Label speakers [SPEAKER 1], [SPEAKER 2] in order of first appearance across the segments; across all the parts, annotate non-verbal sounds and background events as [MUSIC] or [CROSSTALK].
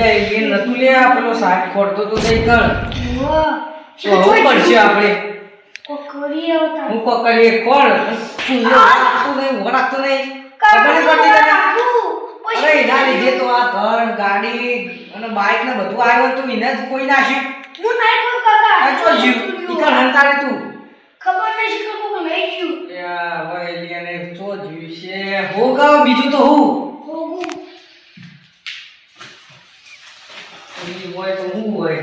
[SPEAKER 1] જાય એ નતું લે આ પેલો ખોરતો તો તે કર. તો હવે પડશે આપણે.
[SPEAKER 2] કોક આવતા.
[SPEAKER 1] હું કોક કરીએ કોણ તું રાખતું નહીં વળાતું નહીં. ખબર પડતી તને? અરે એના લીધે તો આ ઘર ગાડી અને બાઇક ને બધું આવ્યું તું એને જ કોઈ નાખ્યું
[SPEAKER 2] હું નાઈ ગયો કાકા.
[SPEAKER 1] આ ચો જીવ ઈ કણ હંતાડે તું.
[SPEAKER 2] ખબર નહીં કે કોક લઈ જીવ
[SPEAKER 1] યા હવે એને ચો જીવ છે હું ગાવ બીજું તો હું. હોય તો હું હોય?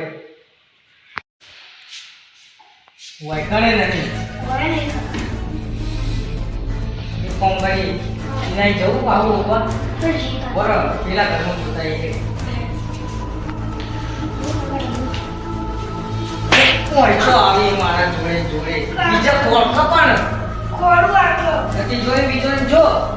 [SPEAKER 1] હોય કરે નથી?
[SPEAKER 2] હોય નહીં.
[SPEAKER 1] કરી એના જવું આવું ઉપર બરાબર. પેલા ઘરમાં જોતા છે. કોઈ તો આવી મારા જોડે જોડે? બીજા કોણ પણ?
[SPEAKER 2] ખોડું આટલો.
[SPEAKER 1] નથી જોઈ બીજો જો?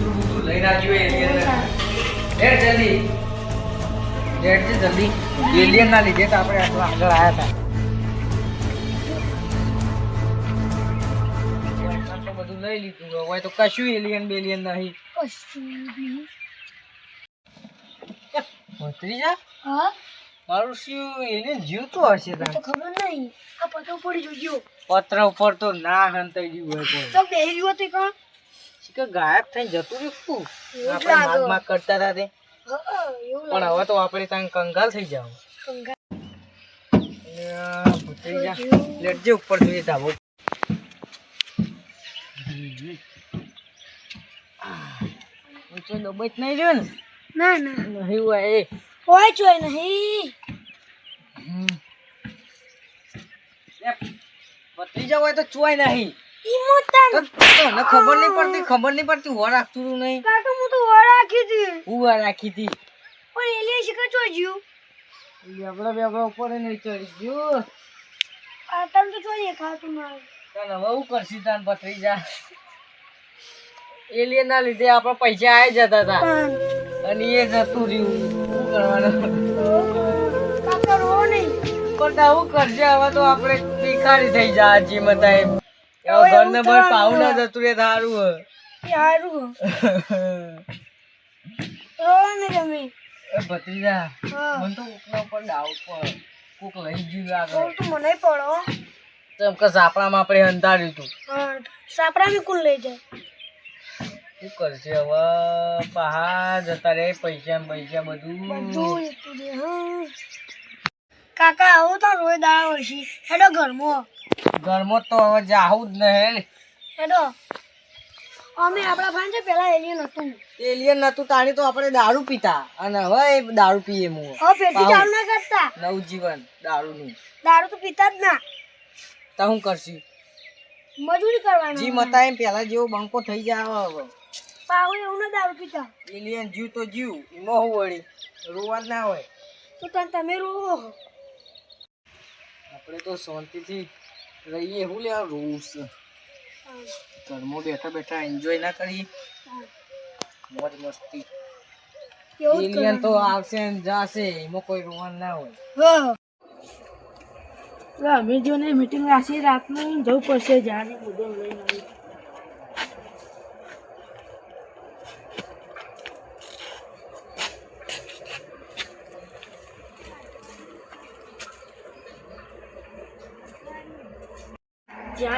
[SPEAKER 2] ખબર મને નહીં. જે મેં ચોકી ગાળી છે.
[SPEAKER 1] એલિયન ના લીધે તો આપણે આટલા આગળ આવ્યા હતા. બધું લઈ લીધું. હવે તો કશું એલિયન બેલિયન નહીં. ભત્રીજા?
[SPEAKER 2] હા?
[SPEAKER 1] મારું શું એને જીવતો હશે
[SPEAKER 2] તો ખબર નહીં. આ જોજો
[SPEAKER 1] પત્ર ઉપર તો ના હંતાઈ ગયું હોય
[SPEAKER 2] તો કોણ?
[SPEAKER 1] કે ગાયબ થઈને જતું રહ્યું આપણે માગ માગ કરતા હતા તે. પણ હવે તો આપણે ત્યાં કંગાલ થઈ જાવ લેટજે ઉપર જોઈએ ધાબો ઊંચો દબાઈ નહીં રહ્યો ને?
[SPEAKER 2] ના ના.
[SPEAKER 1] નહીં હોય એ.
[SPEAKER 2] હોય જોઈ નહીં.
[SPEAKER 1] જાવ હોય તો ચોય નહીં. તને ખબર નહીં પડતી ખબર નહીં પડતી હોર રાખતું નહીં?
[SPEAKER 2] કાકા હું તો વળ રાખી હતી.
[SPEAKER 1] હું આ રાખી હતી.
[SPEAKER 2] પણ એલિયન શિખર ચોજ્યું
[SPEAKER 1] બેબડા બેબડા ઉપર નહીં ચડી ગયું.
[SPEAKER 2] આ તમ તો ચોઈ દેખાતું ના
[SPEAKER 1] તને હવે હું કરશી? તાન જા. એલિયન ના લીધે આપણા પૈસા આવી જતા હતા અને એ જતું રહ્યું. શું કરવાનું?
[SPEAKER 2] કાકા રો નહીં?
[SPEAKER 1] પણ તો કરજે હવે તો આપણે ભિખારી થઈ જા જીમ હતા ઘર ને બહાર પાવું ના જતું રે થારું હે.
[SPEAKER 2] એ હારું તમે.
[SPEAKER 1] ભત્રીજા મને તો કોકના ઉપર ડાઉટ પર કોક લઈ ગયું લાગે
[SPEAKER 2] તો મને પડો
[SPEAKER 1] તેમ કે ઝાપડામાં આપણે અંધાર્યું હતું.
[SPEAKER 2] હા કોણ લઈ જાય?
[SPEAKER 1] શું કરશે હવે? પહા જતા રે પૈસા ને પૈસા બધું.
[SPEAKER 2] બધું. કાકા આવું તો રોજ દાળ વર્ષી હેડો ઘરમાં.
[SPEAKER 1] ઘરમાં તો હવે જાવું જ નહીં
[SPEAKER 2] હેડો. અમે આપણા ભાઈ છે પેલા એલિયન હતું.
[SPEAKER 1] એલિયન નતું તાણી તો આપણે દારૂ પીતા. અને હવે દારૂ પીએ મુ.
[SPEAKER 2] હવે પેટી ચાલુ ના કરતા.
[SPEAKER 1] નવું જીવન
[SPEAKER 2] દારૂ તો પીતા જ ના.
[SPEAKER 1] તો હું કરશું?
[SPEAKER 2] મજૂરી કરવાની.
[SPEAKER 1] જી મતા એમ પેલા જેવો બંકો થઈ જાય હવે.
[SPEAKER 2] પાહુ એવું ના દારૂ પીતા.
[SPEAKER 1] એલિયન જીવ તો જીવ એમાં હું વળી? રોવા જ ના હોય.
[SPEAKER 2] તો તમે રોવો.
[SPEAKER 1] આપણે તો શાંતિથી રહીએ હું લે રૂમ્સ ઘરમાં બેઠા બેઠા એન્જોય ના કરીએ. મોજ મસ્તી. એલિયન તો આવશે ને જાશે એમાં કોઈ રોવાનું ના હોય.
[SPEAKER 2] અમે જો ને મીટિંગ રાખી રાતનું જવું પડશે જાણે બધો લઈને આવી.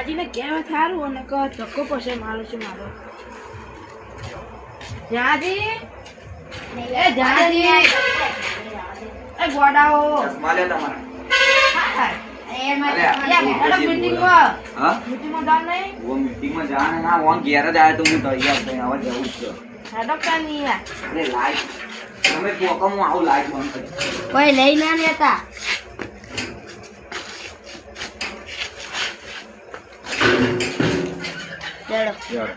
[SPEAKER 2] જ્યાંજીને કેમ થારું અને કહો ધક્કો પડશે મારો છે મારો? જ્યાંજી એ જ્યાંજી એ ગોડાઓ.
[SPEAKER 3] ચશ્મા લે તમારા.
[SPEAKER 2] મીટિંગમાં
[SPEAKER 3] હા? ને ઘેર જ તો તૈયાર હવે જવું જ છે. તમે કહો આવું લાઈટ બંધ કરી.
[SPEAKER 2] કોઈ લઈ ના લેતા.
[SPEAKER 4] Yeah.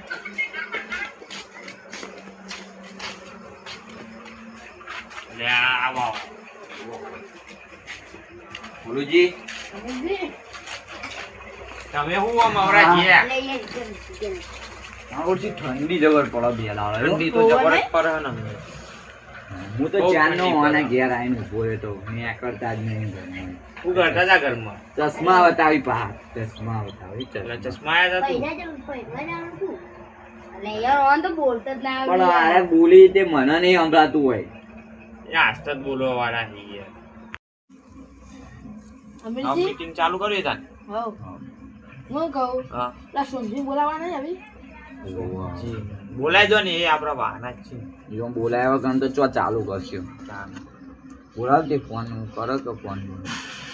[SPEAKER 4] Yeah, wow.
[SPEAKER 3] ગુરુજી
[SPEAKER 4] તમે હું આમ અવરા
[SPEAKER 3] છે ઠંડી જબર પડે બે
[SPEAKER 4] ઠંડી તો જબર પડે ને.
[SPEAKER 3] હું તો ચારનો
[SPEAKER 4] ઠંડી
[SPEAKER 3] ઘેર આવીને ઊભો રહેતો મેં કરતા જ નહીં ઘરમાં.
[SPEAKER 4] કરતા હતા ઘરમાં?
[SPEAKER 3] ચશ્મા બતાવી પા ચશ્મા બતાવી ચશ્મા.
[SPEAKER 4] આવ્યા હતા તું
[SPEAKER 3] પણ અરે બોલી તે મને નહીં સંભળાતું હોય.
[SPEAKER 4] એ આસ્તે જ બોલવા વાળા
[SPEAKER 2] અમીરજી?
[SPEAKER 4] મીટિંગ ચાલુ કરી તા
[SPEAKER 2] હઉ હું. કહું?
[SPEAKER 4] હા.
[SPEAKER 2] સોનજી બોલાવવા નહીં આવી
[SPEAKER 4] બોલાય જો ને એ આપણા વાહના જ છે.
[SPEAKER 3] જો બોલાવ્યા વગર તો ચો ચાલુ કરશે. બોલાવ તે ફોન કરો તો ફોન?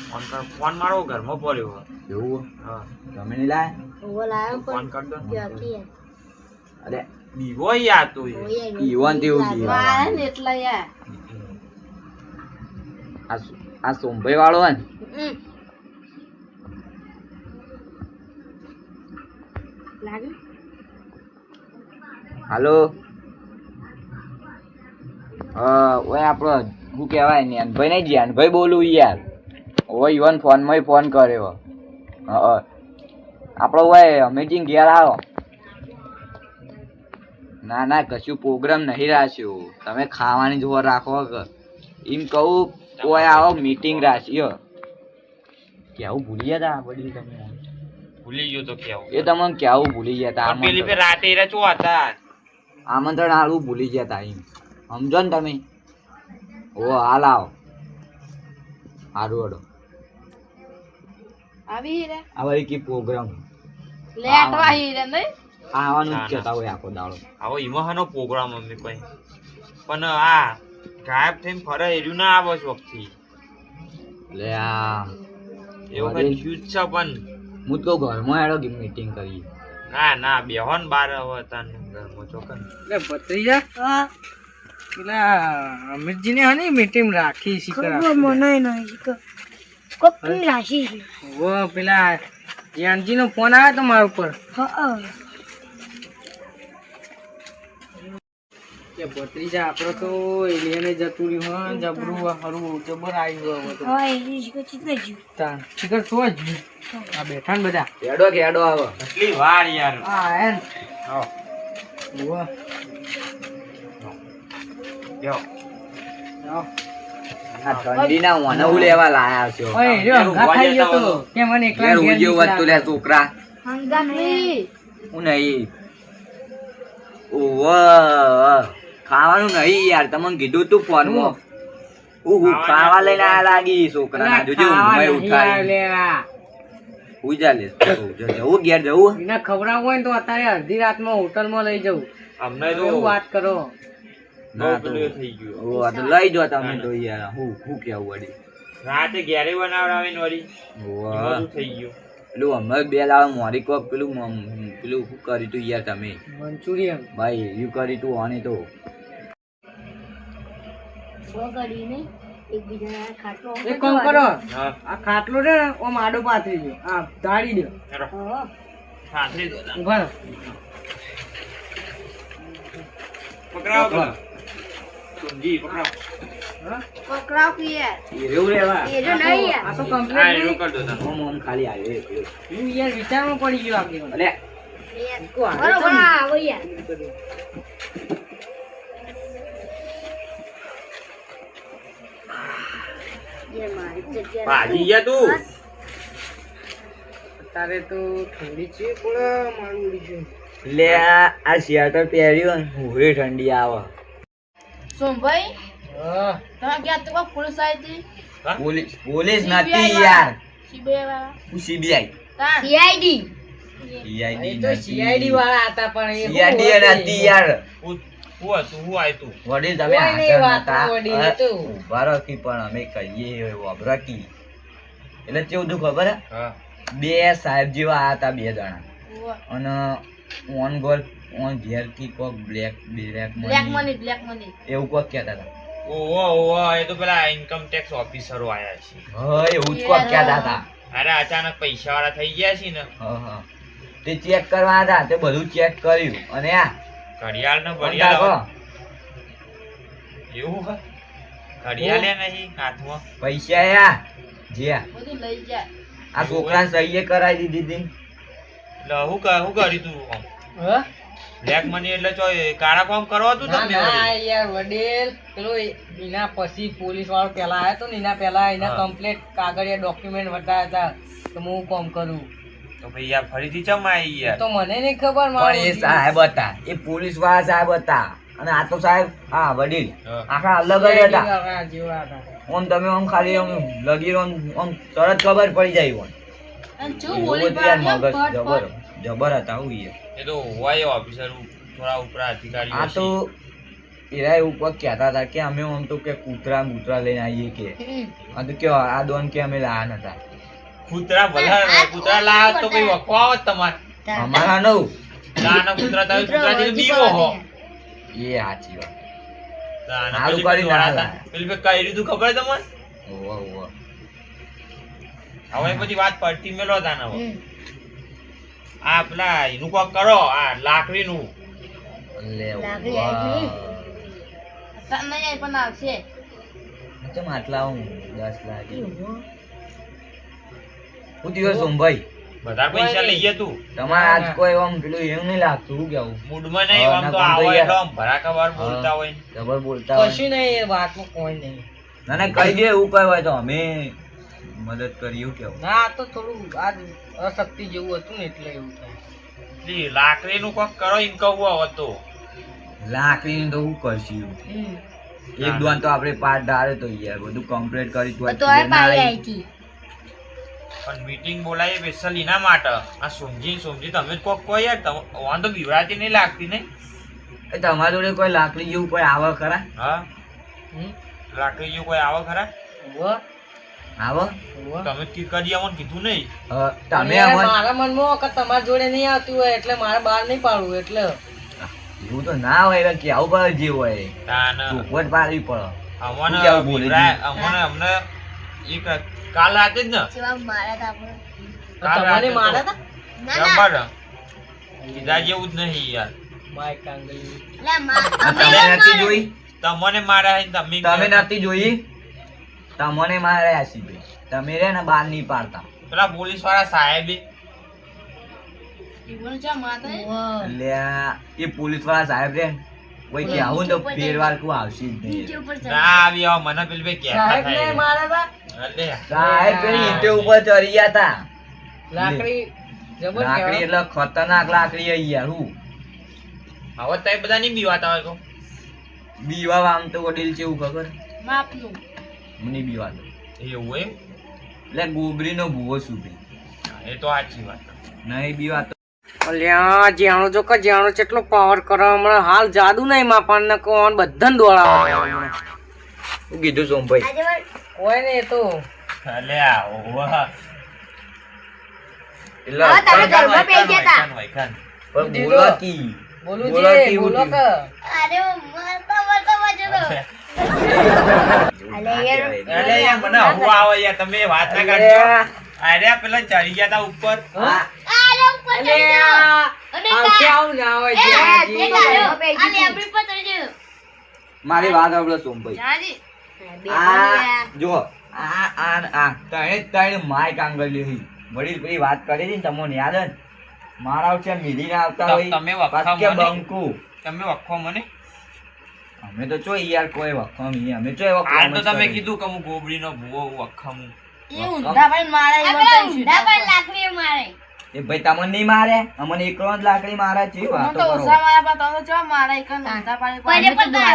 [SPEAKER 4] ફોન કર ફોન મારો ઘરમાં પડ્યો.
[SPEAKER 3] એવું?
[SPEAKER 4] હા.
[SPEAKER 3] તમે નહીં લાય?
[SPEAKER 2] બોલાયો
[SPEAKER 4] ફોન કર દો.
[SPEAKER 3] અરે
[SPEAKER 4] દીવો યાર તો એ.
[SPEAKER 3] ઈવન તેવું
[SPEAKER 2] દીવો એટલે યાર
[SPEAKER 3] આ આ સોમભાઈ વાળો હે ને. હાલો? ઓય આપણો શું કહેવાય ને ભાઈ નહીં જ્ઞાનભાઈ બોલું યાર. ઓય ઈવન ફોનમાં ફોન કર્યો. હા આપણો ઓય અમેઝિંગ ઘેર આવો. ના ના કશું પ્રોગ્રામ નહીં રાખ્યો. તમે ખાવાની જોર રાખો એમ કહું ઓય આવો મીટિંગ રાખ્યો. કેવું ભૂલી ગયા તા વડીલ તમે?
[SPEAKER 4] ભૂલી ગયો તો કેવું?
[SPEAKER 3] એ તમને કેવું ભૂલી ગયા
[SPEAKER 4] હતા પેલી રાતે ચો હતા.
[SPEAKER 3] આમંત્રણ આવું ભૂલી ગયા તા એમ. સમજો ને તમે? ઓ હાલ આવો. હારું હડો
[SPEAKER 2] આવી રે
[SPEAKER 3] કી પ્રોગ્રામ
[SPEAKER 2] લેટ વાહી રે નહીં?
[SPEAKER 3] આવવાનું જ. કહેતા હોય આખો દાડો.
[SPEAKER 4] આવો ઈમોહાનો પ્રોગ્રામ અમે કોઈ. પણ આ ગાયબ થઈને ફરે એર્યું ના આવો છો વખથી
[SPEAKER 3] એટલે આ
[SPEAKER 4] એવું. કઈ થયું જ છે પણ.
[SPEAKER 3] હું તો ઘરમાં હેડો કે મીટિંગ કરી
[SPEAKER 4] ના ના બેહો ને બાર હવે તને ઘરમાં ચોકન
[SPEAKER 1] લે ભત્રીજા.
[SPEAKER 2] હા.
[SPEAKER 1] પેલા અમિતજી ને હની મીટિંગ રાખી શીખર
[SPEAKER 2] મને નહીં છે.
[SPEAKER 1] ઓ પેલા જ્ઞાનજી નો ફોન આવ્યો તો મારા ઉપર.
[SPEAKER 2] હા
[SPEAKER 1] કે ભત્રીજા આપડે તો એલિયને જતું રહ્યું હે જબરું હરું જબર આવ્યું હવે તો.
[SPEAKER 2] હા એ શીખો ચિત્ત જ.
[SPEAKER 1] તાન શીખર તો જ. આ બેઠા ને બધા.
[SPEAKER 3] હેડો કે હેડો આવો
[SPEAKER 4] કેટલી વાર યાર.
[SPEAKER 1] હા એન
[SPEAKER 4] આવો.
[SPEAKER 1] ઓ.
[SPEAKER 4] બેહો
[SPEAKER 3] ઠંડીના વાના હું. લેવા લાયા છો.
[SPEAKER 1] ઓય જો ખાઈ ગયો તો. કે મને એકલા
[SPEAKER 3] ઘેર ઉજ્યો વધતું લે છોકરા.
[SPEAKER 2] હંગામી
[SPEAKER 3] હું નહીં. ઓવ ખાવાનું નહીં યાર. તમને કીધું તું ફોનમાં હું? ખાવા લઈને આ લાગી છોકરા જોજો ઊંઘમાં ઉઠાડી હુઈ લે જવું ઘેર જવું
[SPEAKER 1] એને ખવડાવવું હોય ને તો અત્યારે અડધી રાતમાં હોટલમાં લઈ જવું.
[SPEAKER 4] અમને
[SPEAKER 1] વાત કરો.
[SPEAKER 3] લઈ જો તમે તો યાર હું હું કેવું વળી?
[SPEAKER 4] રાતે ઘેરે બનાવડાવીને વળી. બધું થઈ ગયું.
[SPEAKER 3] પેલું હમણાં બે લાવે મોરી કોક પેલું પેલું શું કર્યું તું યાર તમે?
[SPEAKER 1] મંચુરિયન.
[SPEAKER 3] ભાઈ યુ કરી તું આને તો.
[SPEAKER 1] એક કામ કરો? આ ખાટલો છે ઓમ આડો પાથરી દો આ ધાડી દો.
[SPEAKER 4] પકડાવો
[SPEAKER 1] આ તો
[SPEAKER 4] દો તા.
[SPEAKER 1] ઠંડી છે પણ મારું
[SPEAKER 3] લે, આ સ્વેટર પહેર્યું ને ઠંડી આવે
[SPEAKER 2] સોમભાઈ તમે ક્યાં તો પોલીસ આવી હતી?
[SPEAKER 3] પોલીસ પોલીસ નથી યાર.
[SPEAKER 2] સીબીઆઈ વાળા?
[SPEAKER 3] સીબીઆઈ.
[SPEAKER 2] સીઆઈડી.
[SPEAKER 1] એ તો સીઆઈડી વાળા હતા પણ
[SPEAKER 3] સીઆઈડી નથી યાર.
[SPEAKER 4] હું હું હતું હું આય તું.
[SPEAKER 3] વડીલ તમે હાજર
[SPEAKER 1] વાત
[SPEAKER 3] નતા
[SPEAKER 1] વડીલ
[SPEAKER 3] અ,
[SPEAKER 1] હતું.
[SPEAKER 3] ઊભા રહો કી પણ અમે કહીએ વબરાકી એટલે કેવું હતું ખબર હે? બે સાહેબ જેવા હતા બે જણા. અને ઓન ગોલ ઓન ઘેર કી કોક black black
[SPEAKER 2] black money black money
[SPEAKER 3] એવું કોક કહેતા હતા.
[SPEAKER 4] ઓહો ઓહો એ તો પેલા ઇન્કમ ટેક્સ ઓફિસરો આયા છે.
[SPEAKER 3] હા એવું જ કોક કહેતા હતા.
[SPEAKER 4] અરે અચાનક પૈસા વાળા થઈ ગયા છે ને.
[SPEAKER 3] હા હા. તે ચેક કરવા હતા તે બધું ચેક કર્યું. અને આ?
[SPEAKER 4] ઘડિયાળ ને ઘડિયાળ એવું હોય? ઘડિયાળ લે નહીં હાથમાં?
[SPEAKER 3] પૈસા આ? જે
[SPEAKER 2] બધું લઈ જા
[SPEAKER 3] આ છોકરાને સહીએ કરાવી દીધી હતી.
[SPEAKER 4] એટલે હું કર હું કરી તું
[SPEAKER 1] હા?
[SPEAKER 4] બ્લેક મની એટલે જો કાળા કામ કરવા તું
[SPEAKER 1] ના
[SPEAKER 4] તમે?
[SPEAKER 1] ના યાર વડીલ પેલો એના પછી પોલીસ વાળો પેલા આવ્યો તો ને એના પેલા એના. કમ્પ્લેટ કાગળિયા ડોક્યુમેન્ટ વટાયા હતા તો હું કોમ કરું.
[SPEAKER 4] તો ભાઈ યાર ફરીથી ચમ આવી યાર?
[SPEAKER 1] તો મને નહીં ખબર
[SPEAKER 3] પણ એ સાહેબ હતા. એ પોલીસવાળા સાહેબ હતા. અને આ તો સાહેબ હા વડીલ. આખા અલગ જ હતા.
[SPEAKER 1] હતા.
[SPEAKER 3] આમ તમે ઓમ ખાલી ઓમ લગી ઓમ ઓમ તરત ખબર પડી જાય ઓમ
[SPEAKER 2] અને જો બોલી પાડ્યો,
[SPEAKER 3] મગજ જબર. જબર હતા હું
[SPEAKER 4] એ તો હોય ઓફિસર થોડા ઉપરા અધિકારી
[SPEAKER 3] આ તો એરા એવું કોક કહેતા હતા કે અમે આમ તો કે કૂતરા મૂતરા લઈને આવીએ કે. આ તો કે આ દોન કે અમે લાયા નતા
[SPEAKER 4] કૂતરા ભલા કૂતરા લાયા તો કઈ વખવા આવત તમારે.
[SPEAKER 3] અમારા નવ.
[SPEAKER 4] નાના કૂતરા તમે
[SPEAKER 2] કૂતરા જેવું
[SPEAKER 4] બીવો હો.
[SPEAKER 3] એ સાચી વાત.
[SPEAKER 4] પેલી
[SPEAKER 3] કરી ના
[SPEAKER 4] હતા. કઈ રીતું ખબર તમને?
[SPEAKER 3] ઓવા ઓવા
[SPEAKER 4] હવે પછી વાત પડતી મેલો હતા ને હવે. આ પેલા એનું કોક કરો આ લાકડીનું.
[SPEAKER 2] લાકડી
[SPEAKER 3] નું
[SPEAKER 2] આવી. સામે જાય પણ આવશે.
[SPEAKER 3] ચમ આટલા હું દસ લાખ હું દિવસ ભાઈ
[SPEAKER 4] વધારે પૈસા લઈએ તું.
[SPEAKER 3] તમારે આજ કોઈ આમ પેલું એવું નહીં લાગતું શું કેવું?
[SPEAKER 4] મૂડમાં નહીં આમ તો આવો એટલો આમ ભરાકાવાર બોલતા હોય.
[SPEAKER 3] જબર બોલતા હોય.
[SPEAKER 1] કશું નહીં એ કોઈ નહીં.
[SPEAKER 3] ના ના કહી દે એવું કહેવાય તો અમે મદદ કરી એવું કેવું?
[SPEAKER 1] ના તો થોડું આ અશક્તિ જેવું હતું ને એટલે એવું થાય.
[SPEAKER 4] લાકડીનું કોક કરો એમ કહું હવે તો.
[SPEAKER 3] લાકડીને તો હું કરશું એક દોન તો આપણે પાટ ડાળે તો યાર બધું કમ્પ્લીટ કરી તો
[SPEAKER 2] તો આવી હતી
[SPEAKER 4] પણ મીટિંગ બોલાવી સ્પેશિયલ એના માટે. આ સુમજી સુમજી તમે કોક કહો યાર તમ- વાંધો બીવડાતી નહીં લાગતી નહીં.
[SPEAKER 3] એ તમારા જોડે કોઈ લાકડી જેવું કોઈ આવે ખરા?
[SPEAKER 4] હા?
[SPEAKER 1] હમ?
[SPEAKER 4] લાકડી જેવું કોઈ આવે ખરા?
[SPEAKER 3] આવે.
[SPEAKER 4] તમે કી કરી અમને કીધું નહીં.
[SPEAKER 3] તમે
[SPEAKER 1] મારા મનમાં કે તમારા જોડે નહીં આવતું હોય એટલે મારે બહાર નહીં પાડવું એટલે.
[SPEAKER 3] એવું તો ના હોય એટલે કેવું પડે જે હોય.
[SPEAKER 4] તાન
[SPEAKER 3] ચોખવટ પાડવી પડે.
[SPEAKER 4] અમને
[SPEAKER 3] શું કેવું બોલે?
[SPEAKER 4] બીવડાય- અમને અમને એક કાલ રાતે જ ને. કાલ
[SPEAKER 1] તમને
[SPEAKER 4] રાતે
[SPEAKER 1] મારા હતા
[SPEAKER 4] કીધા જેવું જ નહીં યાર.
[SPEAKER 1] માય કાંગલી
[SPEAKER 2] લે
[SPEAKER 3] તમે નથી જોઈ?
[SPEAKER 4] તમને મારા હે તમે
[SPEAKER 3] તમે નથી જોઈ? તમને માર્યા સીધે તમે રે ને બાર નહીં પાડતા.
[SPEAKER 4] પેલા પોલીસવાળા સાહેબે
[SPEAKER 3] એ. પોલીસવાળા સાહેબ રે કોઈ કે આવું તો ફેરવાર તું આવશે જ નહીં.
[SPEAKER 4] ના આવી આવો મને પેલી ભાઈ કે
[SPEAKER 1] સાહેબ ને મારા હતા
[SPEAKER 3] સાહેબ પેલી ઈંટે ઉપર ચડી ગયા હતા
[SPEAKER 1] લાકડી
[SPEAKER 3] લાકડી એટલે ખતરનાક લાકડી હે યાર હું.
[SPEAKER 4] હવે તો બધા નહીં બીવાતા હોય તો
[SPEAKER 3] બીવા આમ તો વડીલ છે એવું ખબર.
[SPEAKER 2] માપનું.
[SPEAKER 3] મને બીવાતો
[SPEAKER 4] એવું એમ?
[SPEAKER 3] એટલે ગોબરીનો ભૂવો શું ભઈ.
[SPEAKER 4] એ તો આછી વાત.
[SPEAKER 3] નહીં
[SPEAKER 1] અલ્યા જો કે જ્યાણો કેટલો પાવર કરે હમણાં હાલ જાદુ નહીં માપણ ને કોણ બધાને દોડાવે
[SPEAKER 3] કીધું
[SPEAKER 1] કોઈ ને એ તો.
[SPEAKER 4] ઓવા.
[SPEAKER 3] બોલો
[SPEAKER 1] બોલું [LAUGHS]
[SPEAKER 2] અલે યાર
[SPEAKER 4] મને હું આવે યાર તમે વાત ના કાઢજો અરે પેલા ચડી ગયા તા ઉપર.
[SPEAKER 2] અરે ઉપર ચડી ગયા અને
[SPEAKER 1] આવ ના હોય.
[SPEAKER 3] મારી વાત સાંભળો સોમભાઈ. આ જો આ આ આ તણે તણે માય કાંગલી લીધી. વડીલ પેલી વાત કરી હતી ને તમને યાદ હે ને? મારા છે મિલીને આવતા હોય
[SPEAKER 4] તમે વખા મને?
[SPEAKER 3] બંકુ.
[SPEAKER 4] તમે વખો મને.
[SPEAKER 3] અમે તો ચો યાર કોઈ વખમ નહીં અમે ચો એવા આ
[SPEAKER 4] તો તમે કીધું કે હું ગોબડીનો ભૂવો વખમ
[SPEAKER 2] એ ઊંધા ભાઈ મારે
[SPEAKER 5] ઊંધા
[SPEAKER 2] સીધા
[SPEAKER 5] લાકડી મારે.
[SPEAKER 3] એ ભાઈ તમને નહીં મારે? અમને એકલો જ લાકડી મારા છે વાત
[SPEAKER 2] તો ઓસા મારા પર તો જો મારા? એક ઊંધા પાણી
[SPEAKER 5] પતા.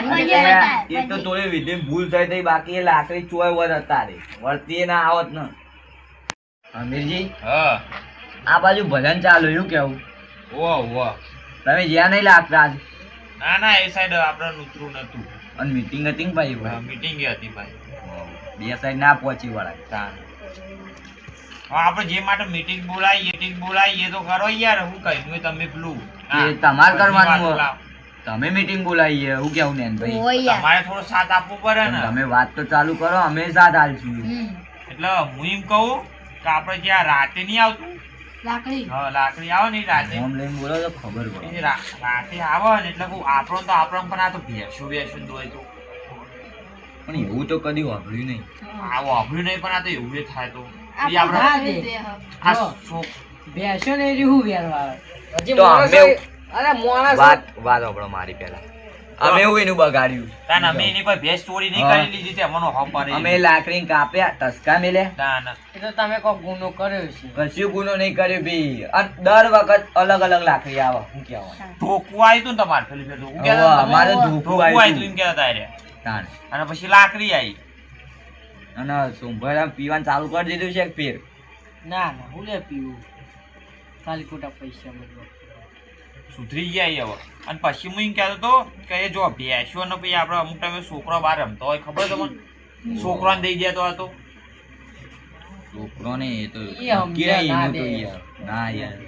[SPEAKER 3] એ તો થોડી વિધે ભૂલ થઈ થઈ બાકી એ લાકડી ચોય વર હતા રે વર્તી ના આવત ને. અમીરજી
[SPEAKER 4] હા.
[SPEAKER 3] આ બાજુ ભજન ચાલુ એવું કેવું?
[SPEAKER 4] ઓ ઓ
[SPEAKER 3] તમે જ્યાં નહીં લાગતા આજ.
[SPEAKER 4] ના ના એ સાઈડ આપણે ઉતરું નતું.
[SPEAKER 3] અને મીટિંગ હતી ને ભાઈ ભાઈ?
[SPEAKER 4] મીટિંગ હતી ભાઈ.
[SPEAKER 3] બે સાઈડ ના પહોંચી વળાય.
[SPEAKER 4] આપણે જે માટે મીટિંગ બોલાવી મીટિંગ બોલાવી એ તો કરો યાર હું કહી તમે પેલું.
[SPEAKER 3] એ તમારે કરવાનું. તમે મીટિંગ બોલાવીએ હું કેવું ને ભાઈ?
[SPEAKER 4] તમારે થોડો સાથ આપવો પડે ને.
[SPEAKER 3] તમે વાત તો ચાલુ કરો અમે સાથ આલશું.
[SPEAKER 4] એટલે હું એમ કહું કે આપણે જ્યાં રાતે નહીં આવતું
[SPEAKER 2] લાકડી.
[SPEAKER 4] હા લાકડી આવે ને રાતે.
[SPEAKER 3] ફોર્મ લઈને બોલો તો ખબર પડે.
[SPEAKER 4] રાતે આવે ને એટલે કહું આપણો તો આપણો પણ આ તો ભેંસો ભેંસો દોય તો.
[SPEAKER 3] પણ એવું તો કદી વાપર્યું નહીં.
[SPEAKER 4] આ વાપર્યું નહીં પણ આ તો એવું થાય તો.
[SPEAKER 1] બેસો ને હું વેરવા અરે માણસ
[SPEAKER 3] વાત વાત આપણો મારી પહેલા. અમે એવું એનું બગાડ્યું.
[SPEAKER 4] તાન અમે એની પર ભેંસ ચોરી નહીં કરી લીધી તે અમનો હમ પડે
[SPEAKER 3] અમે લાકડી કાપ્યા ટસકા મેલે
[SPEAKER 4] તાન
[SPEAKER 1] એ તો તમે કોઈ ગુનો કર્યો છે.
[SPEAKER 3] કશું ગુનો નહીં કર્યો ભી અને દર વખત અલગ અલગ લાકડી આવે શું કહેવાય
[SPEAKER 4] ઢોકું આવ્યું તું ને તમારે પેલી પેલું હું કહેતા
[SPEAKER 3] અમારે
[SPEAKER 4] ઢોકું આવ્યું તું. એમ કહેતા હતા હારે. અને પછી લાકડી આવી
[SPEAKER 3] અને સોમભાઈ પીવાનું ચાલુ કરી દીધું છે ફેર.
[SPEAKER 1] ના ના હું લે પીવું. ખાલી ખોટા પૈસા બધો
[SPEAKER 4] સુધરી ગયા હવે. અને પછી હું એમ કહેતો હતો કે એ જો ભેંસો ને પછી આપણે અમુક ટાઈમે છોકરો બહાર રમતો હોય ખબર તમને? છોકરાને દઈ દેતો હતો.
[SPEAKER 3] છોકરો ને એ તો
[SPEAKER 1] એ સમજ્યા
[SPEAKER 3] કે
[SPEAKER 1] ના
[SPEAKER 3] એનું તો યાર ના યાર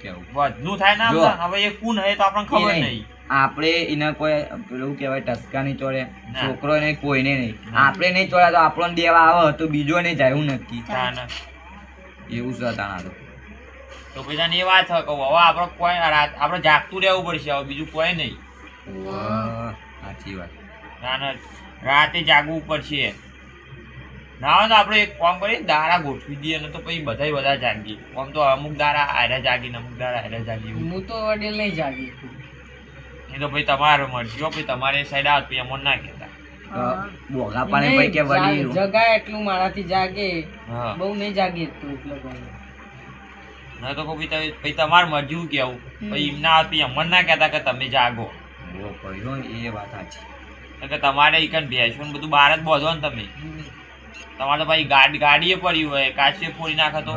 [SPEAKER 3] કેવું?
[SPEAKER 4] વધનું થાય ના હવે એ કોણ હે તો આપણને ખબર નહીં.
[SPEAKER 3] આપણે એને કોઈ પેલું કહેવાય ટસકા નહીં ચોરે છોકરો ને કોઈને નહીં. આપણે નહીં ચોર્યા તો આપણો દેવા આવે તો બીજો નહીં જાય એવું નક્કી. એવું છે તાણા તો.
[SPEAKER 4] તો પછી તાન એ વાત છે કે હવે આપણે કોઈ આપણે જાગતું રહેવું પડશે હવે બીજું કોઈ નહીં.
[SPEAKER 3] સાચી વાત.
[SPEAKER 4] ના ના રાતે જાગવું પડશે. ના હોય તો આપણે એક કામ કરીએ દારા ગોઠવી દઈએ ને તો પછી બધા બધા જાગીએ. આમ તો અમુક દારા હારે જાગીને અમુક દારા હારે જાગી.
[SPEAKER 1] હું તો વડે નહીં જાગી
[SPEAKER 4] એ તો પછી તમારે મરજી હો પછી તમારે સાઈડ આવે પછી અમને ના કહેતા.
[SPEAKER 3] બોગા પાણી ભાઈ કે
[SPEAKER 1] વડી જગા એટલું મારાથી જાગે.
[SPEAKER 4] હા.
[SPEAKER 1] બહુ નહીં જાગી એટલું એટલે કહું.
[SPEAKER 4] ના તો કોઈ પછી પછી માર મરજી કેવું. પછી એમના આપી પછી ના કહેતા કે તમે જાગો.
[SPEAKER 3] ઓ કહ્યું એ વાત સાચી.
[SPEAKER 4] કે તમારે ઈકન ભેંસો ને બધું બહાર જ બોધો ને તમે. તમારે ભાઈ ગાડી ગાડીએ પડ્યું હોય કાચે ફોડી નાખે તો.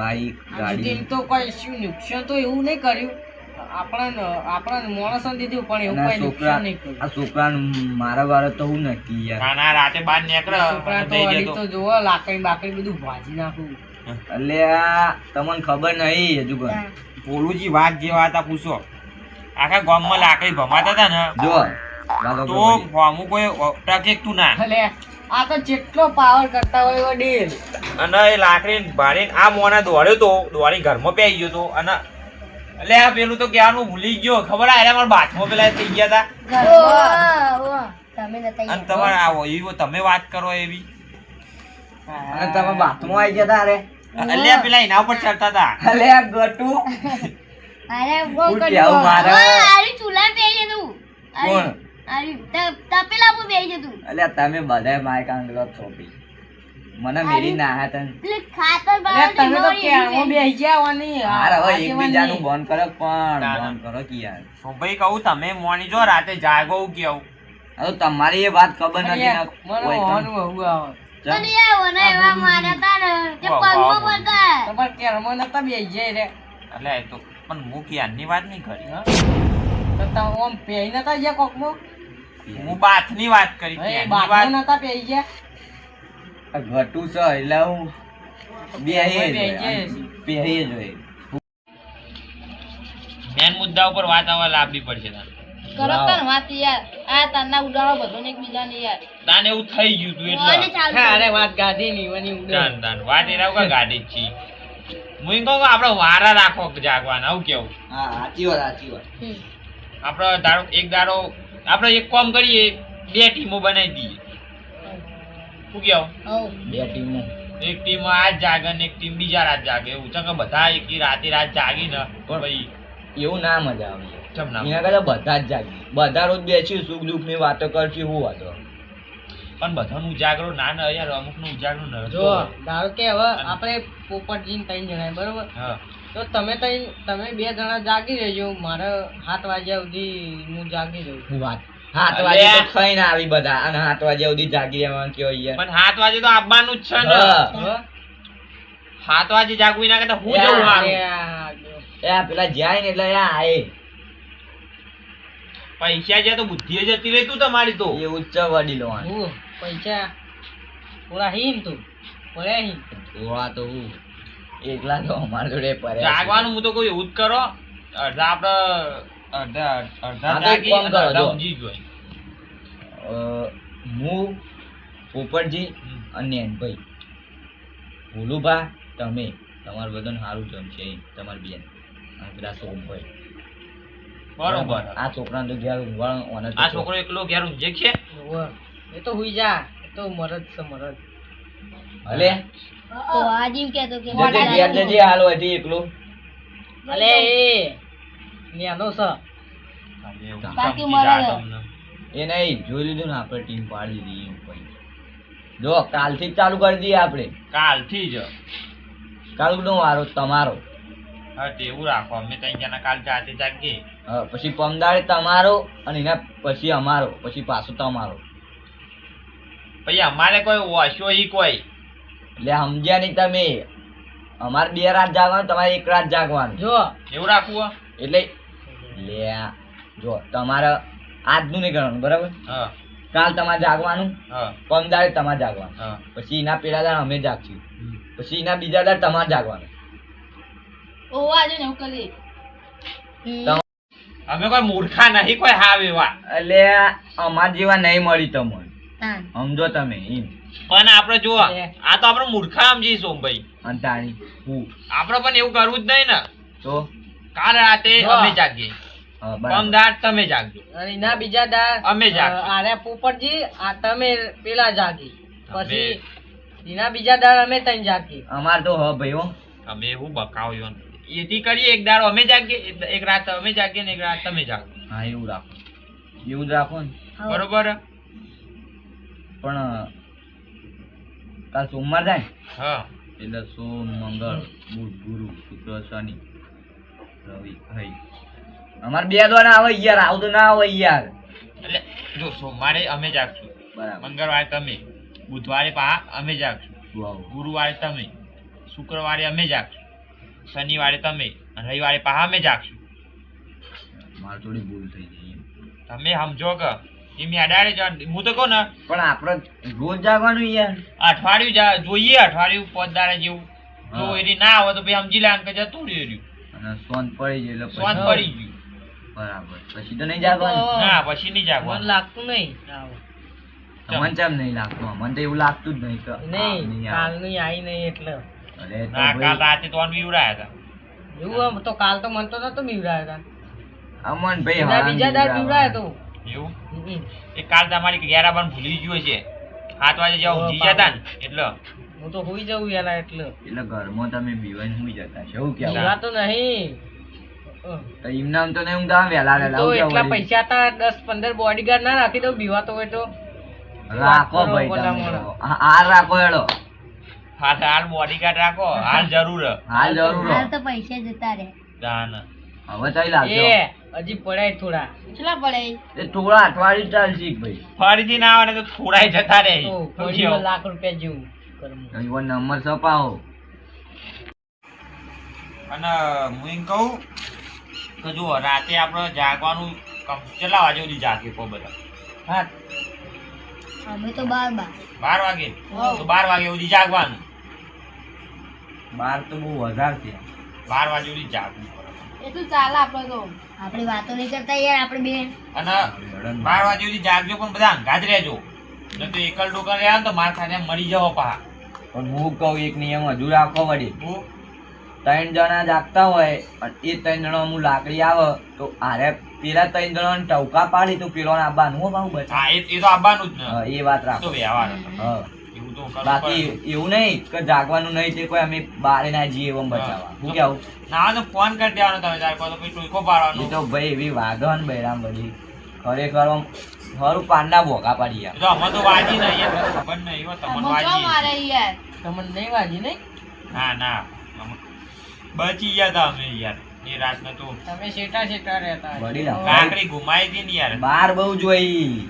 [SPEAKER 3] બાઈક ગાડી.
[SPEAKER 1] તો કોઈ શું નુકસાન તો એવું નહીં કર્યું. આપણા આપણા માણસોને દીધું પણ એવું કોઈ નુકસાન નહીં કર્યું.
[SPEAKER 3] આ છોકરા મારા વાળો તો હું નક્કી યાર.
[SPEAKER 4] ના ના રાતે બહાર નીકળે
[SPEAKER 1] છોકરા તો જોવો લાકડી બાકડી બધું ભાજી નાખું.
[SPEAKER 3] એટલે આ તમને ખબર નહીં હજુ પણ.
[SPEAKER 4] પોલુજી વાત જેવા હતા પૂછો. આખા ગામમાં લાકડી ભમાતા હતા ને.
[SPEAKER 3] જો વાતો
[SPEAKER 4] તો ફોમું કોઈ ટકે તું ના.
[SPEAKER 1] એટલે આ તો જેટલો પાવર કરતા હોય વડીલ
[SPEAKER 4] અને એ લાકડી ભારે આ મોના દોડ્યો તો દોડી ઘરમાં પહેરી ગયો તો. અને એટલે આ પેલું તો ક્યારનું ભૂલી ગયો. ખબર આ મારા બાથમાં પેલા થઈ ગયા હતા
[SPEAKER 2] તમે નતા
[SPEAKER 4] અને તમારે આવો એવી તમે વાત કરો એવી.
[SPEAKER 3] અને તમે બાથમાં આવી ગયા તા રે
[SPEAKER 4] આ પેલા એના ઉપર ચડતા હતા.
[SPEAKER 3] અલ્યા ગટુ.
[SPEAKER 2] અરે
[SPEAKER 3] હું કેવું મારે.
[SPEAKER 2] આરી ચૂલા પેઈ જતું.
[SPEAKER 3] કોણ?
[SPEAKER 2] આરી તપેલા પર પેઈ જતું.
[SPEAKER 3] અલ્યા તમે બધાય માય કાંગલો થોપી. મને મેરી ના હતા
[SPEAKER 2] એટલે ખાતર બાર
[SPEAKER 1] તમે તો ક્યારમાં બેસી ગયા હોવાની.
[SPEAKER 3] હાર હવે એકબીજાનું બંધ કરો પણ
[SPEAKER 4] ના, ના.
[SPEAKER 3] કરો કે યાર.
[SPEAKER 4] સોભાઈ કહું તમે મોની જો રાતે જાગો કેવું
[SPEAKER 3] હવે તમારી એ વાત ખબર નથી ને
[SPEAKER 1] મને
[SPEAKER 3] કોઈ
[SPEAKER 1] હોવાનું એવું
[SPEAKER 2] એવા માર્યા તા તે પગમાં. પડતા
[SPEAKER 1] તમારા ક્યારમાં નતા જાય રે.
[SPEAKER 4] એટલે તો પણ હું ક્યારની વાત નહીં કરી
[SPEAKER 1] હા? તો તમે આમ પેઈ નતા ગયા કોકમાં?
[SPEAKER 4] હું બાથની વાત કરી ક્યારની વાત
[SPEAKER 1] નતા પેઈ ગયા?
[SPEAKER 3] ઘટું છે એટલે હું
[SPEAKER 1] બેહી.
[SPEAKER 3] પહેરીએ જોઈએ
[SPEAKER 4] મેન મુદ્દા ઉપર વાત આવવા લાવવી પડશે તાન.
[SPEAKER 2] કરો તન વાત યાર. આ તનના ઉડાડો બધો ને એકબીજાને યાર.
[SPEAKER 4] તાન એવું થઈ ગયું તું એટલે.
[SPEAKER 1] હા, અરે વાત ગાધી ની વાની
[SPEAKER 4] તાન તાન વાત એના ઉપર ગાડી છી હું કહું આપણે વારા રાખો જાગવાના આવું કેવું?
[SPEAKER 3] હા સાચી વાત સાચી વાત.
[SPEAKER 4] આપણે દાડો એક દારો આપણે એક કામ કરીએ બે ટીમો બનાવી દઈએ. શું કેવું
[SPEAKER 3] બે ટીમો.
[SPEAKER 4] એક ટીમ આ જાગે ને એક ટીમ બીજા રાત જાગે. એવું છે કે બધા એકી રાતે રાત જાગી ને
[SPEAKER 3] પણ-
[SPEAKER 4] ભાઈ
[SPEAKER 3] એવું ના મજા આવે. એના કરતા બધા જ જાગી બધા રોજ બેસી સુખ દુઃખની વાતો કરશી હું વાતો
[SPEAKER 4] પણ બધાનું ઉજાગરો ના ના યાર અમુકનું ઉજાગરો ન
[SPEAKER 1] જો ધારો કે હવે આપણે પોપટજી ત્રણ જણા બરોબર? તો તમે ત્રણ તમે બે જણા જાગી રહેજો મારે સાત વાગ્યા સુધી હું જાગી રહું.
[SPEAKER 3] વાત સાત વાગે તો ખાઈને આવી બધા અને સાત વાગ્યા સુધી જાગી રહેવાનું કયો યાર?
[SPEAKER 4] પણ સાત વાગે તો આવવાનું જ છે ને. સાત વાગે જાગવી ના કરતા હું જવું
[SPEAKER 1] જો.
[SPEAKER 3] એ પેલા જાય ને એટલે આ આયે
[SPEAKER 4] પૈસા છે તો બુદ્ધિ જતી રહી તું તમારી તો.
[SPEAKER 3] એ ઉચ્ચ વાડી વાળા.
[SPEAKER 1] પૈસા? થોડા હિમ તું? પડ્યા હિમ?
[SPEAKER 3] થોડા તો હું? એકલા તો અમારા જોડે પડ્યા
[SPEAKER 4] જાગવાનું હું તો કોઈ એવું જ કરો. અડધા આપણે અડધા અડધા જાગી અડધા ઊંઘી જોઈ
[SPEAKER 3] અ, હું પોપટજી અને ભાઈ. ભોલુભા તમે. તમારું બધું સારું જમશે તમારી બેન. અને પેલા સોમભાઈ.
[SPEAKER 4] બરોબર
[SPEAKER 3] આ છોકરાને તો ઘેર ઊંઘવાનું ઓને
[SPEAKER 4] આ છોકરો એકલો ઘેર ઊંઘે છે?
[SPEAKER 1] એ તો હુઈ જા. તો મરદ છે મરદ.
[SPEAKER 3] અલે
[SPEAKER 2] તો આજીમ કહેતો કે
[SPEAKER 3] જજે ઘેર જજે હાલ હતી એકલો.
[SPEAKER 1] અલે એ ન્યાનો
[SPEAKER 4] સ
[SPEAKER 2] બાકી
[SPEAKER 4] સમજી જા
[SPEAKER 2] મારે-
[SPEAKER 4] તમને.
[SPEAKER 3] એ નહીં જોઈ લીધું ને આપણે ટીમ પાડી દીધી એમ પછી. જો કાલથી જ ચાલુ કરી દઈએ આપણે.
[SPEAKER 4] કાલથી જ.
[SPEAKER 3] કાલનો વારો તમારો.
[SPEAKER 4] હા તેવું રાખો અમે ત્રણ જણા કાલ જાતે જાગીએ.
[SPEAKER 3] હા, પછી પમદાડે તમારો અને એના પછી અમારો પછી પાછો તમારો.
[SPEAKER 4] પછી અમારે કોઈ ઓછો ઈ કોઈ.
[SPEAKER 3] એટલે સમજ્યા નહીં તમે. અમારે બે રાત જાગવાનું તમારે એક રાત જાગવાનું.
[SPEAKER 1] જો.
[SPEAKER 4] એવું રાખવું
[SPEAKER 3] એટલે લે જો તમારે આજનું નહીં કરવાનું બરાબર?
[SPEAKER 4] હા.
[SPEAKER 3] કાલ તમારે જાગવાનું
[SPEAKER 4] પમદાળ
[SPEAKER 3] પમદાડે તમારે જાગવાનું. પછી એના પેલા દાડ અમે જાગશું. પછી એના બીજા દાડ તમારે જાગવાનું.
[SPEAKER 2] ઓ આજે ને એવું કરી
[SPEAKER 4] અમે કોઈ મૂર્ખા નહીં કોઈ હાવ એવા.
[SPEAKER 3] એટલે અમાર જેવા નહીં મળી તમને. સમજો તમે એમ.
[SPEAKER 4] પણ આપણે જો આ તો આપણે મૂર્ખા સમજી સોમભાઈ.
[SPEAKER 3] અને
[SPEAKER 4] આપણે પણ એવું કરવું જ નહીં ને.
[SPEAKER 3] તો?
[SPEAKER 4] કાલ રાતે અમે જાગીએ.
[SPEAKER 3] હા,
[SPEAKER 4] તમે જાગજો.
[SPEAKER 1] અને એના બીજા દાળ
[SPEAKER 4] અમે જાગશું.
[SPEAKER 1] આરે પોપટજી આ તમે પેલા જાગી. પછી એના બીજા દાળ અમે ત્રણ જાગી
[SPEAKER 3] અમાર તો હ ભાઈ હો.
[SPEAKER 4] અમે એવું બકાવ્યો એથી કરીએ એક દાડો અમે જાગીએ એક- રાત અમે જાગીએ ને એક રાત તમે જાગો.
[SPEAKER 3] હા એવું રાખો. એવું જ રાખો ને?
[SPEAKER 4] બરોબર?
[SPEAKER 3] પણ કાલ સોમવાર થાય
[SPEAKER 4] હા.
[SPEAKER 3] એટલે સોમ મંગળ બુધ ગુરુ શુક્ર શનિ રવિ હઈ અમારે બે દોડા આવે યાર આવું તો ના આવે યાર.
[SPEAKER 4] એટલે જો સોમવારે અમે જાગશું.
[SPEAKER 3] બરાબર.
[SPEAKER 4] મંગળવારે તમે. બુધવારે પા અમે જાગશું. ગુરુવારે તમે. શુક્રવારે અમે જાગશું. શનિવારે તમે અને રવિવારે પાછા અમે જાગશું.
[SPEAKER 3] મારે થોડી ભૂલ થઈ ગઈ
[SPEAKER 4] તમે સમજો કે એમ અડાડે જ હું તો કહું ને
[SPEAKER 3] પણ આપણે રોજ જાગવાનું યાર.
[SPEAKER 4] અઠવાડિયું જા- જોઈએ અઠવાડિયું પાંચ જેવું. જો. એની ના આવે તો ભાઈ સમજી લે કે જતું રહ્યું
[SPEAKER 3] અને સોન પડી ગયું એટલે સોન
[SPEAKER 4] પડી ગયું.
[SPEAKER 3] બરાબર. પછી તો નહીં જાગવાનું?
[SPEAKER 4] ના પછી નહીં
[SPEAKER 1] મને
[SPEAKER 4] જાગવાનું
[SPEAKER 1] લાગતું નહીં. આવું.
[SPEAKER 3] મને કેમ નહીં લાગતું. મને તો એવું લાગતું જ નહીં કે આ
[SPEAKER 1] નહીં
[SPEAKER 3] નહીં આવે.
[SPEAKER 1] કાલની આઈ નહીં એટલે.
[SPEAKER 3] અરે
[SPEAKER 4] ના કાલ
[SPEAKER 3] ભાઈ,
[SPEAKER 4] રાતે તો બીવડાયા હતા.
[SPEAKER 1] એવું તો કાલ તો મન તો નતો બીવડાયો હતા.
[SPEAKER 3] અમન ભાઈ
[SPEAKER 1] એના બીજા દાળ બીવડાયો તો.
[SPEAKER 4] એવું? એ કાલ તમારી ગ્યારાબાન ભૂલી ગયો છે. સાત વાગે જેવા ઊંઘી જતા ને એટલે.
[SPEAKER 1] હું તો હોઈ જવું યાર એટલે.
[SPEAKER 3] એટલે ઘરમાં તમે બીવાઈને હુઈ જતા છો એવું કેવું
[SPEAKER 1] તો નહીં.
[SPEAKER 3] તો વહેલા વહેલા
[SPEAKER 1] તો એટલા પૈસા હતા દસ પંદર બોડીગાર્ડ ના રાખી દઉં બીવા તો હોય તો.
[SPEAKER 3] રાખો ભાઈ
[SPEAKER 1] ભલા
[SPEAKER 3] તમે
[SPEAKER 1] મોણા.
[SPEAKER 3] હાલ
[SPEAKER 4] હાલ બોડી બોડીગાર્ડ રાખો. હાલ જરૂર.
[SPEAKER 3] હાલ જરૂર.
[SPEAKER 2] હાલ તો પૈસા જતા રહે.
[SPEAKER 4] જાન.
[SPEAKER 3] હવે થઈ
[SPEAKER 1] એ હજી પડાય થોડા.
[SPEAKER 2] કેટલા પડે
[SPEAKER 3] એ થોડા અઠવાડિયું ચાલશે ભાઈ.
[SPEAKER 4] ફરીથી ના આવે તો થોડાય જતા રહે?
[SPEAKER 1] લાખ રૂપિયા જેવું
[SPEAKER 3] એવો નંબર સપાવો.
[SPEAKER 4] અને હું એમ કહું કે જો રાતે આપણે જાગવાનું કેટલા વાગે સુધી જાગીએ કો બધા
[SPEAKER 1] હા.
[SPEAKER 2] અમે તો બાર બાર.
[SPEAKER 4] બાર વાગે? તો બાર વાગે સુધી જાગવાનું.
[SPEAKER 3] બાર તો બહુ વધારે છે.
[SPEAKER 4] બાર વાગે સુધી જાગવું
[SPEAKER 2] એટલું ચાલે આપણે તો. આપણે વાતો નહીં કરતા યાર આપણે બે.
[SPEAKER 4] અને બાર વાગે સુધી જાગજો પણ બધા અંગા જ રહેજો. ન તો એકલ ડોકલ રહ્યા તો માર ખાતે મરી જાવ પા
[SPEAKER 3] પણ હું કહું એક નિયમ હજુ રાખો
[SPEAKER 4] વડે
[SPEAKER 3] ત્રણ જણા જાગતા હોય અને એ ત્રણ જણા હું લાકડી આવે તો આરે પેલા ત્રણ જણા ટવકા પાડી તો પેલો આબાનું હો બાબુ બચા.
[SPEAKER 4] એ તો આબાનું જ ને.
[SPEAKER 3] એ વાત રાખો.
[SPEAKER 4] વ્યવહાર
[SPEAKER 3] હા.
[SPEAKER 4] એવું તો કરવું
[SPEAKER 3] બાકી એવું નહીં કે જાગવાનું નહીં તે કોઈ અમે બારે ના જઈએ એમ બચાવવા.
[SPEAKER 4] હા.
[SPEAKER 3] કેવું?
[SPEAKER 4] ના તો ફોન કરી દેવાનો તમે તાર તો પછી ટોયકો
[SPEAKER 3] એ તો ભાઈ એવી વાગો ને બૈરામ બધી. ખરેખર આમ પાંડા ભોગા પાડી
[SPEAKER 4] ગયા. તો અમે તો વાજી નહીં યાર ખબર નહીં હો તમને વાજી.
[SPEAKER 2] યાર.
[SPEAKER 1] તમને નહીં વાજી નહીં?
[SPEAKER 4] ના ના. બચી ગયા તા અમે યાર. એ રાતને તો
[SPEAKER 1] તમે શેટા શેટા રહેતા
[SPEAKER 3] વડીલ
[SPEAKER 4] ઘુમાઈ હતી ને યાર.
[SPEAKER 3] બાર બહુ જોઈ.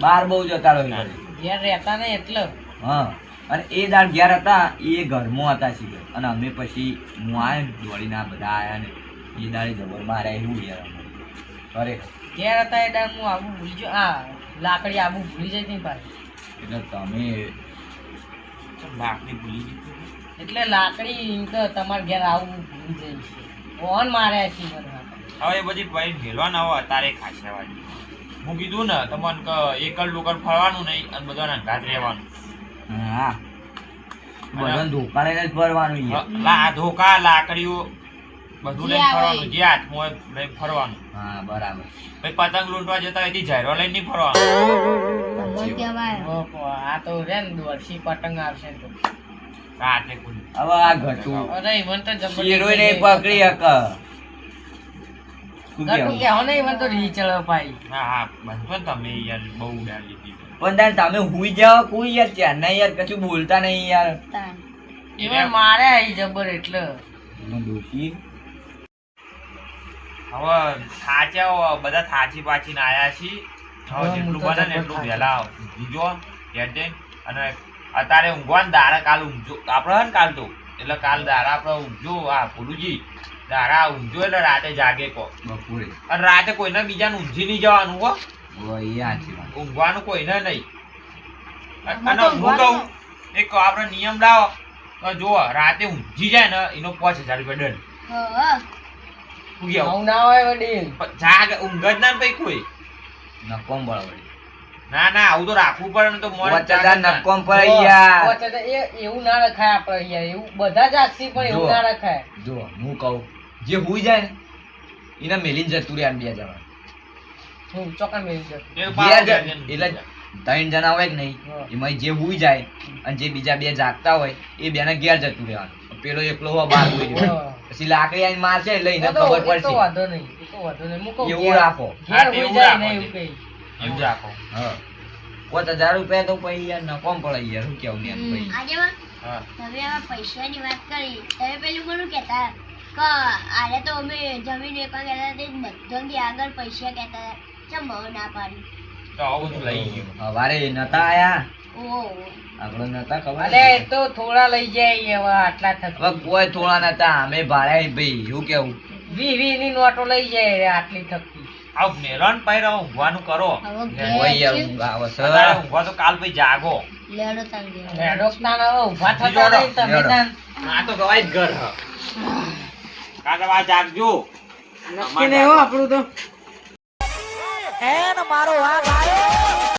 [SPEAKER 3] બાર બહુ જતા રહ્યો
[SPEAKER 1] ઘેર રહેતા નહીં એટલે.
[SPEAKER 3] હા. અને એ દાળ ઘેર હતા એ ઘરમાં હતા સીધે. અને અમે પછી હું આવ્યો ને દોડીને આ બધા આવ્યા ને એ દાડે જબર માર્યા એવું યાર અરે.
[SPEAKER 1] ઘેર હતા એ ડાળ હું આવું ભૂલી જો આ લાકડી આવું ભૂલી જાય નહીં પાછી.
[SPEAKER 3] એટલે તમે
[SPEAKER 4] લાકડી ભૂલી ગઈ
[SPEAKER 1] એટલે લાકડી તો તમારે ઘેર આવું ભૂલી જાય છે ફોન માર્યા છે
[SPEAKER 4] હવે એ બધી ભાઈ મેલવા ના હોય અત્યારે ખાશે વાળી હું કીધું ને તમને કે એકલ લોકલ ફરવાનું નહીં અને બધાને અંગાત રહેવાનું.
[SPEAKER 3] હા. બધાને ધોકા લઈને જ ભરવાનું
[SPEAKER 4] લા ધોકા લાકડીઓ બધું લઈને ફરવાનું જે હાથમાં લઈને ફરવાનું.
[SPEAKER 3] હા બરાબર.
[SPEAKER 4] ભાઈ પતંગ લૂંટવા જતા હોય જાયરો લઈને નહીં ફરવાનું.
[SPEAKER 1] આ તો રે ને દોરશી પતંગ આવશે તો.
[SPEAKER 4] રાતે કોઈ
[SPEAKER 3] હવે આ ઘટું.
[SPEAKER 1] અરે ઈવન તો જબરદસ્ત
[SPEAKER 3] શીરોય નહીં પકડી હક. શું
[SPEAKER 1] કે હો ઈવન તો રી ચડો ભાઈ.
[SPEAKER 4] હા હા બનતો તમે યાર બહુ ઉડાડી દીધી.
[SPEAKER 3] પણ તાર તમે હુઈ જાઓ કોઈ યાર ત્યાં. નહીં યાર કશું બોલતા નહીં યાર.
[SPEAKER 1] ઈવન મારે આઈ જબર એટલે.
[SPEAKER 4] હવે થાચ્યા બધા થાચી પાચી આયા છીએ. હવે જેટલું બને એટલું વહેલા ઊંઘીજો હેડ અને અત્યારે ઊંઘવા દારા દાડા કાલ ઊંઘજો. આપણે હે ને કાલ તો. એટલે કાલ દારા આપણે ઊંઘજો. આ ભૂલુજી દારા ઊંઘજો એટલે રાતે જાગે કો.
[SPEAKER 3] બપોરે.
[SPEAKER 4] અને રાતે કોઈને બીજાને ઊંઘી નહીં જવાનું હો. ઊંઘવાનું કોઈને નહીં. અને
[SPEAKER 2] તો
[SPEAKER 4] હું કહું એક આપણે નિયમ લાવો. તો જો રાતે ઊંઘી જાય ને એનો પાંચ હજાર રૂપિયા દંડ
[SPEAKER 2] હા.
[SPEAKER 4] શું
[SPEAKER 1] ના હોય વડીલ.
[SPEAKER 4] જાગે ઊંઘ જ ના પછી કોઈ.
[SPEAKER 3] નકોમ બળવડી
[SPEAKER 4] ના ના આવું તો રાખવું પડે ને તો ના.
[SPEAKER 3] નકોમ પર યાર
[SPEAKER 1] એવું ના રખાય આપણે યાર એવું બધા જ આખસી પણ એવું ના રખાય.
[SPEAKER 3] જો હું કહું જે હુઈ જાય ને એને મેલીને જતું રહ્યા બે જણા.
[SPEAKER 1] હું ચોકન મેળવી જતો.
[SPEAKER 3] બે
[SPEAKER 4] ને.
[SPEAKER 3] એટલે ત્રણ જણા હોય કે નહીં. એમાં જે હુઈ જાય અને જે બીજા બે જાગતા હોય એ બેને ઘેર જતું રહેવાનું. પેલો એકલો હોય બહાર હોય રહ્યો પછી લાકડી આવીને મારશે એટલે એને ખબર પડશે.
[SPEAKER 1] વાંધો નહીં એ તો વાંધો નહીં. મૂકો
[SPEAKER 3] એવું રાખો.
[SPEAKER 4] એવું રાખો
[SPEAKER 1] ને એવું
[SPEAKER 4] તે.
[SPEAKER 1] કઈ
[SPEAKER 4] એવું જ રાખો
[SPEAKER 3] હા. પાંચ હજાર રૂપિયા તો પછી યાર નકોમ પડે યાર શું કેવું એમ પછી.
[SPEAKER 2] આગેવાન, તમે આમાં પૈસાની વાત કરી. તમે પેલું કોનું કહેતા? કે આને તો અમે જમીન વેચવા ગયા તે બધાથી આગળ પૈસા કહેતા ચમ ના પાડી.
[SPEAKER 4] તો આવું બધું લઈ ગયું.
[SPEAKER 3] હવારે નતા આયા? આપણે નતા ખબર?
[SPEAKER 1] અલે તો થોડા લઈ જાય હવે આટલા
[SPEAKER 3] હવે
[SPEAKER 1] થકી
[SPEAKER 3] કોઈ થોડા નતા અમે ભાડે ભાઈ શું કેવું
[SPEAKER 1] વી વી ની નોટો લઈ જાય આટલી થકી.
[SPEAKER 4] આવું મેલન પાઈ ઊંઘવાનું કરો.
[SPEAKER 3] હોય યાર
[SPEAKER 2] ઘેર
[SPEAKER 3] ઊંઘ આવે
[SPEAKER 4] ઊંઘવા તો કાલ પછી જાગો.
[SPEAKER 2] લેડો
[SPEAKER 1] હવે ઊભા થતા નહીં તમે
[SPEAKER 4] આ તો ગવાય જ ઘર હ. કાકા આ જાગજો.
[SPEAKER 1] નક્કી ને હો આપણું તો.
[SPEAKER 5] એન મારો આ આવ્યો